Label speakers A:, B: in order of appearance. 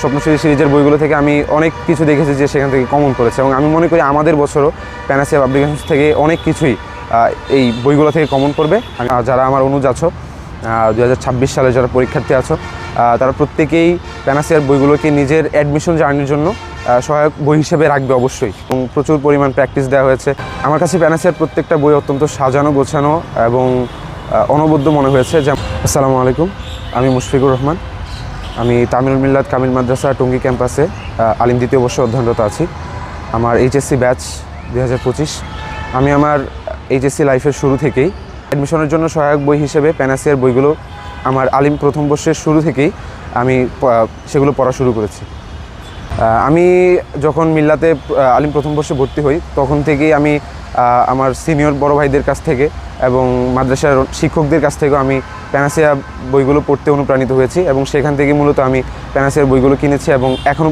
A: স্বপ্নশ্রী সিরিজের বইগুলো থেকে আমি অনেক কিছু দেখেছি যে সেখান থেকে কমন করেছে। এবং আমি মনে করি আমাদের বছরও প্যানাসিয়া পাবলিকেশনস থেকে অনেক কিছুই এই বইগুলো থেকে কমন করবে। যারা আমার অনুজ আছো দু হাজার ছাব্বিশ সালে যারা পরীক্ষার্থী আছো তারা প্রত্যেকেই প্যানাসিয়ার বইগুলোকে নিজের অ্যাডমিশন জার্নির জন্য সহায়ক বই হিসেবে রাখবে অবশ্যই। এবং প্রচুর পরিমাণ প্র্যাকটিস দেওয়া হয়েছে। আমার কাছে প্যানাসিয়ার প্রত্যেকটা বই অত্যন্ত সাজানো, গোছানো এবং অনবদ্য মনে হয়েছে। যেমন, আসসালামু আলাইকুম, আমি মুশফিকুর রহমান। আমি তামিল মিল্লাত কামিল মাদ্রাসা, টঙ্গী ক্যাম্পাসে আলিম দ্বিতীয় বর্ষে অধ্যয়নরত আছি। আমার এইচএসসি ব্যাচ দুই হাজার পঁচিশ। আমি আমার এইচএসসি লাইফের শুরু থেকেই অ্যাডমিশনের জন্য সহায়ক বই হিসেবে প্যানাসিয়ার বইগুলো আমার আলিম প্রথম বর্ষের শুরু থেকেই আমি সেগুলো পড়া শুরু করেছি। আমি যখন মিল্লাতে আলিম প্রথম বর্ষে ভর্তি হই, তখন থেকেই আমি আমার সিনিয়র বড় ভাইদের কাছ থেকে এবং মাদ্রাসার শিক্ষকদের কাছ থেকেও আমি প্যানাসিয়া বইগুলো পড়তে অনুপ্রাণিত হয়েছি এবং সেখান থেকে মূলত আমি প্যানাসিয়ার বইগুলো কিনেছি এবং এখনও